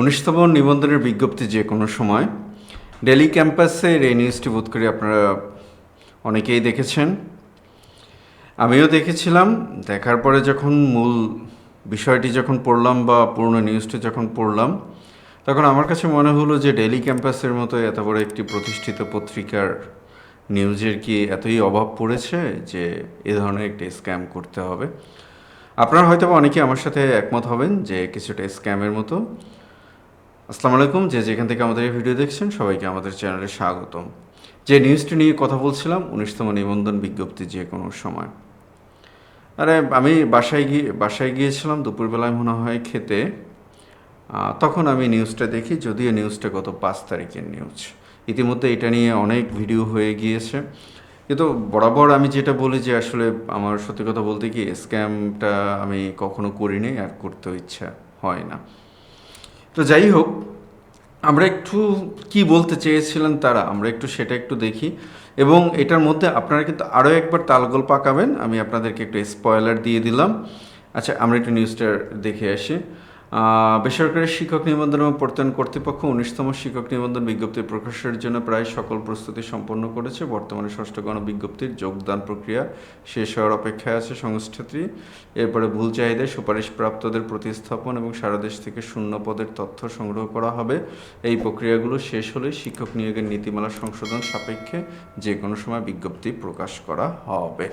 উনিশতম নিবন্ধনের বিজ্ঞপ্তি যে কোনো সময় ডেলি ক্যাম্পাসের এই নিউজটি বোধ করি আপনারা অনেকেই দেখেছেন। আমিও দেখেছিলাম। দেখার পরে যখন মূল বিষয়টি যখন পড়লাম বা পুরনো নিউজটি যখন পড়লাম, তখন আমার কাছে মনে হলো যে ডেলি ক্যাম্পাসের মতো এত বড় একটি প্রতিষ্ঠিত পত্রিকার নিউজের কি এতই অভাব পড়েছে যে এ ধরনের একটি স্ক্যাম করতে হবে? আপনারা হয়তো অনেকে আমার সাথে একমত হবেন যে কিছুটা স্ক্যামের মতো। আসসালামু আলাইকুম, যে যেখান থেকে আমাদের এই ভিডিও দেখছেন সবাইকে আমাদের চ্যানেলে স্বাগতম। যে নিউজটি নিয়ে কথা বলছিলাম, উনিশতম নিবন্ধন বিজ্ঞপ্তি যে কোনো সময়। আরে, আমি বাসায় গিয়ে, বাসায় গিয়েছিলাম, দুপুরবেলায় মনে হয় খেতে। তখন আমি নিউজটা দেখি, যদিও নিউজটা গত পাঁচ তারিখের নিউজ ইতিমধ্যে এটা নিয়ে অনেক ভিডিও হয়ে গিয়েছে। কিন্তু বরাবর আমি যেটা বলি যে, আসলে আমার সত্যি কথা বলতে কি স্ক্যামটা আমি কখনো করিনি, আর করতেও ইচ্ছা হয় না। তো যাই হোক, আমরা একটু কি বলতে চেয়েছিলেন তারা, আমরা একটু সেটা একটু দেখি। এবং এটার মধ্যে আপনারা কিন্তু আরও একবার তালগোল পাকাবেন, আমি আপনাদেরকে একটু স্পয়লার দিয়ে দিলাম। আচ্ছা আমরা একটু নিউজটা দেখে আসি। বেসরকারি শিক্ষক নিবন্ধন এবং প্রত্যয়ন কর্তৃপক্ষ উনিশতম শিক্ষক নিবন্ধন বিজ্ঞপ্তি প্রকাশের জন্য প্রায় সকল প্রস্তুতি সম্পন্ন করেছে। বর্তমানে ষষ্ঠ গণ বিজ্ঞপ্তির যোগদান প্রক্রিয়া শেষ হওয়ার অপেক্ষায় আছে সংস্থাটি। এরপরে ভুল চাহিদায় সুপারিশপ্রাপ্তদের প্রতিস্থাপন এবং সারা দেশ থেকে শূন্য পদের তথ্য সংগ্রহ করা হবে। এই প্রক্রিয়াগুলো শেষ হলে শিক্ষক নিয়োগের নীতিমালা সংশোধন সাপেক্ষে যে কোনো সময় বিজ্ঞপ্তি প্রকাশ করা হবে।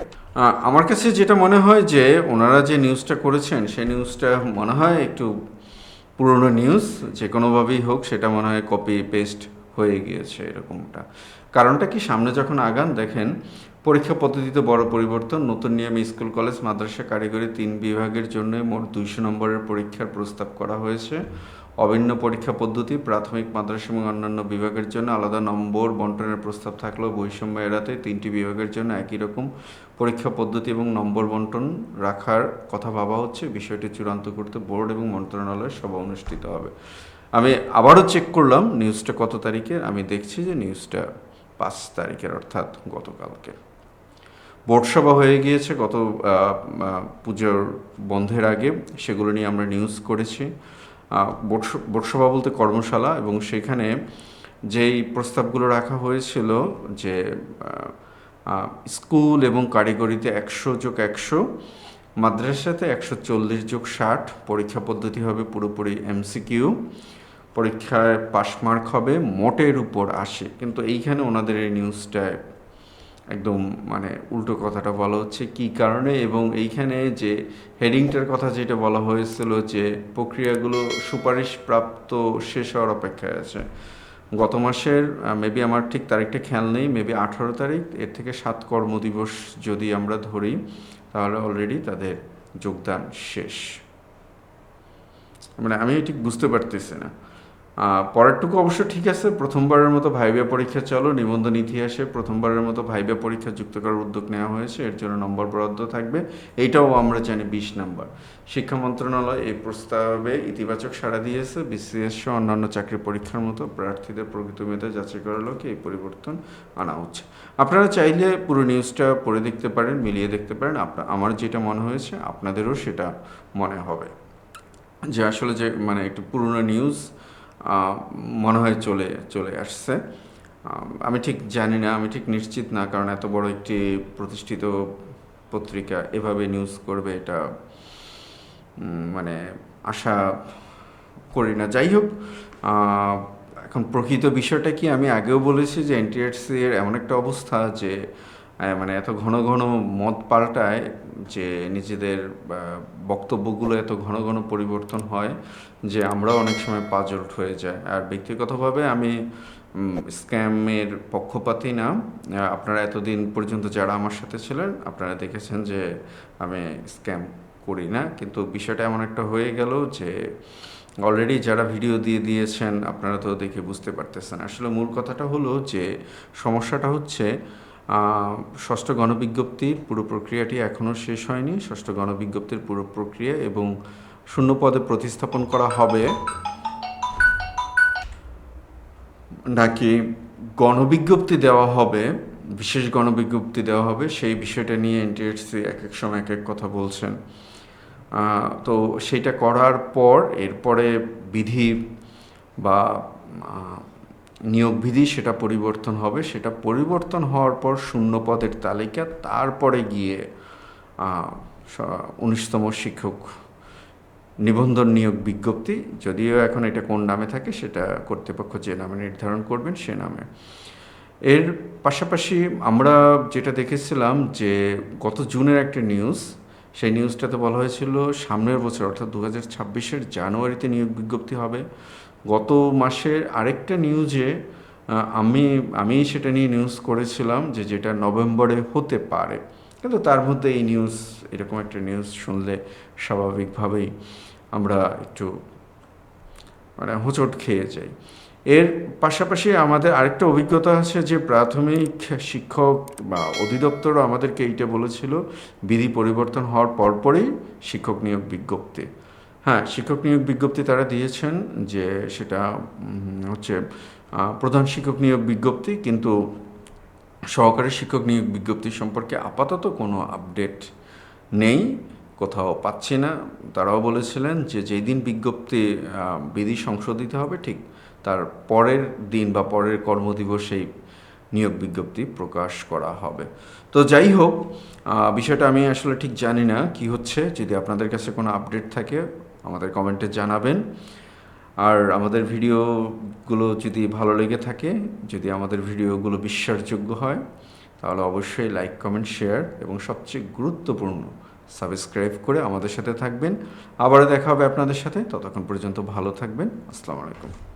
আমার কাছে যেটা মনে হয় যে, ওনারা যে নিউজটা করেছেন, সেই নিউজটা মনে হয় একটু পুরনো নিউজ যে কোনোভাবেই হোক, সেটা মনে হয় কপি পেস্ট হয়ে গিয়েছে এরকমটা। কারণটা কি? সামনে যখন আগান, দেখেন, পরীক্ষা পদ্ধতিতে বড় পরিবর্তন, নতুন নিয়মে স্কুল, কলেজ, মাদ্রাসা, কারিগরি তিন বিভাগের জন্য মোট দুইশো নম্বরের পরীক্ষার প্রস্তাব করা হয়েছে। অভিন্ন পরীক্ষা পদ্ধতি, প্রাথমিক মাদ্রাসা এবং অন্যান্য বিভাগের জন্য আলাদা নম্বর, বন্টনের প্রস্তাব থাকলেও বৈষম্য এড়াতে তিনটি বিভাগের জন্য একই রকম পরীক্ষা পদ্ধতি এবং নম্বর বন্টন রাখার কথা ভাবা হচ্ছে। বিষয়টি চূড়ান্ত করতে বোর্ড এবং মন্ত্রণালয়ের সভা অনুষ্ঠিত হবে। আমি আবারও চেক করলাম নিউজটা কত তারিখের আমি দেখছি যে নিউজটা পাঁচ তারিখের, অর্থাৎ গতকালকে। বোর্ড সভা হয়ে গিয়েছে গত পুজোর বন্ধের আগে। সেগুলো নিয়ে আমরা নিউজ করেছি। আহ, বোর্ড স- বোর্ড সভা বলতে কর্মশালা এবং সেখানে যেই প্রস্তাবগুলো রাখা হয়েছিল যে স্কুল এবং কারিগরিতে একশো যোগ একশো মাদ্রাসাতে একশো চল্লিশ যোগ ষাট পরীক্ষা পদ্ধতি হবে পুরোপুরি এমসিকিউ পরীক্ষায় পাস মার্ক হবে মোটের উপর আসে কিন্তু এইখানে ওনাদের এই নিউজটায় একদম মানে উল্টো কথাটা বলা হচ্ছে কি কারণে এবং এইখানে যে হেডিংটার কথা যেটা বলা হয়েছিল যে প্রক্রিয়াগুলো সুপারিশপ্রাপ্ত শেষ হওয়ার অপেক্ষায় আছে। গত মাসের মেবি আমার ঠিক তারিখটা খেয়াল নেই মেবি আঠারো তারিখ, এর থেকে সাত কর্মদিবস যদি আমরা ধরি, তাহলে অলরেডি তাদের যোগদান শেষ। মানে আমি ঠিক বুঝতে পারতেছি না। পরেরটুকু অবশ্য ঠিক আছে, প্রথমবারের মতো ভাইবা পরীক্ষা চলো, নিবন্ধন ইতিহাসে প্রথমবারের মতো ভাইবা পরীক্ষা যুক্ত করার উদ্যোগ নেওয়া হয়েছে, এর জন্য নম্বর বরাদ্দ থাকবে। এইটাও আমরা জানি বিশ নম্বর। শিক্ষা মন্ত্রণালয় এই প্রস্তাবে ইতিবাচক সাড়া দিয়েছে, বিসিএস সহ অন্যান্য চাকরি পরীক্ষার মতো প্রার্থীদের প্রকৃত মেধা যাচাই করার লক্ষ্যে এই পরিবর্তন আনা হচ্ছে। আপনারা চাইলে পুরো নিউজটা পড়ে দেখতে পারেন, মিলিয়ে দেখতে পারেন আপনার আমার যেটা মনে হয়েছে, আপনাদেরও সেটা মনে হবে। যে আসলে যে মানে একটু পুরনো নিউজ মনে হয় চলে চলে আসছে। আমি ঠিক জানি না, আমি ঠিক নিশ্চিত না, কারণ এত বড় একটি প্রতিষ্ঠিত পত্রিকা এভাবে নিউজ করবে এটা মানে আশা করি না। যাই হোক এখন প্রকৃত বিষয়টা কি? আমি আগেও বলেছি যে এনটিআরসি এর এমন একটা অবস্থা যে মানে এত ঘন ঘন মত পাল্টায় যে নিজেদের বক্তব্যগুলো এত ঘন ঘন পরিবর্তন হয় যে আমরাও অনেক সময় পাজল্ট হয়ে যায় আর ব্যক্তিগতভাবে আমি স্ক্যামের পক্ষপাতী না। আপনারা এতদিন পর্যন্ত যারা আমার সাথে ছিলেন, আপনারা দেখেছেন যে আমি স্ক্যাম করি না। কিন্তু বিষয়টা এমন একটা হয়ে গেল যে অলরেডি যারা ভিডিও দিয়ে দিয়েছেন, আপনারা তো দেখে বুঝতে পারতেছেন। আসলে মূল কথাটা হলো যে, সমস্যাটা হচ্ছে ষষ্ঠ গণবিজ্ঞপ্তির পুরো প্রক্রিয়াটি এখনও শেষ হয়নি। ষষ্ঠ গণবিজ্ঞপ্তির পুরো প্রক্রিয়া এবং শূন্য পদে প্রতিস্থাপন করা হবে নাকি গণবিজ্ঞপ্তি দেওয়া হবে, বিশেষ গণবিজ্ঞপ্তি দেওয়া হবে, সেই বিষয়টা নিয়ে এনটিএসসি এক এক সময় এক এক কথা বলছেন। তো সেইটা করার পর এরপরে বিধি বা আহ, নিয়োগ বিধি সেটা পরিবর্তন হবে। সেটা পরিবর্তন হওয়ার পর শূন্য পদের তালিকা তারপরে গিয়ে উনিশতম শিক্ষক নিবন্ধন নিয়োগ বিজ্ঞপ্তি যদিও এখন এটা কোন নামে থাকে সেটা কর্তৃপক্ষ যে নামে নির্ধারণ করবেন সে নামে। এর পাশাপাশি আমরা যেটা দেখেছিলাম যে গত জুনের একটা নিউজ সেই নিউজটাতে বলা হয়েছিল সামনের বছর অর্থাৎ দু হাজার জানুয়ারিতে নিয়োগ বিজ্ঞপ্তি হবে। গত মাসের আরেকটা নিউজে আমি আমি সেটা নিয়ে নিউজ করেছিলাম যে যেটা নভেম্বরে হতে পারে। কিন্তু তার মধ্যে এই নিউজ এরকম একটা নিউজ শুনলে স্বাভাবিকভাবেই আমরা একটু মানে হোঁচট খেয়ে যাই। এর পাশাপাশি আমাদের আরেকটা অভিজ্ঞতা আছে যে প্রাথমিক শিক্ষক বা অধিদপ্তরও আমাদেরকে এইটা বলেছিল, বিধি পরিবর্তন হওয়ার পরপরই শিক্ষক নিয়োগ বিজ্ঞপ্তি। হ্যাঁ শিক্ষক নিয়োগ বিজ্ঞপ্তি তারা দিয়েছেন যে সেটা হচ্ছে প্রধান শিক্ষক নিয়োগ বিজ্ঞপ্তি, কিন্তু সহকারী শিক্ষক নিয়োগ বিজ্ঞপ্তি সম্পর্কে আপাতত কোনো আপডেট নেই, কোথাও পাচ্ছি না। তারাও বলেছিলেন যে যেই দিন বিজ্ঞপ্তি বিধি সংশোধিত হবে, ঠিক তার পরের দিন বা পরের কর্মদিবসেই নিয়োগ বিজ্ঞপ্তি প্রকাশ করা হবে। তো যাই হোক বিষয়টা আমি আসলে ঠিক জানি না কি হচ্ছে। যদি আপনাদের কাছে কোনো আপডেট থাকে আমাদের কমেন্টে জানাবেন। আর আমাদের ভিডিওগুলো যদি ভালো লেগে থাকে, যদি আমাদের ভিডিওগুলো বিশ্বাসযোগ্য হয়, তাহলে অবশ্যই লাইক, কমেন্ট, শেয়ার এবং সবচেয়ে গুরুত্বপূর্ণ সাবস্ক্রাইব করে আমাদের সাথে থাকবেন। আবারও দেখা হবে আপনাদের সাথে। ততক্ষণ পর্যন্ত ভালো থাকবেন। আসসালামু আলাইকুম।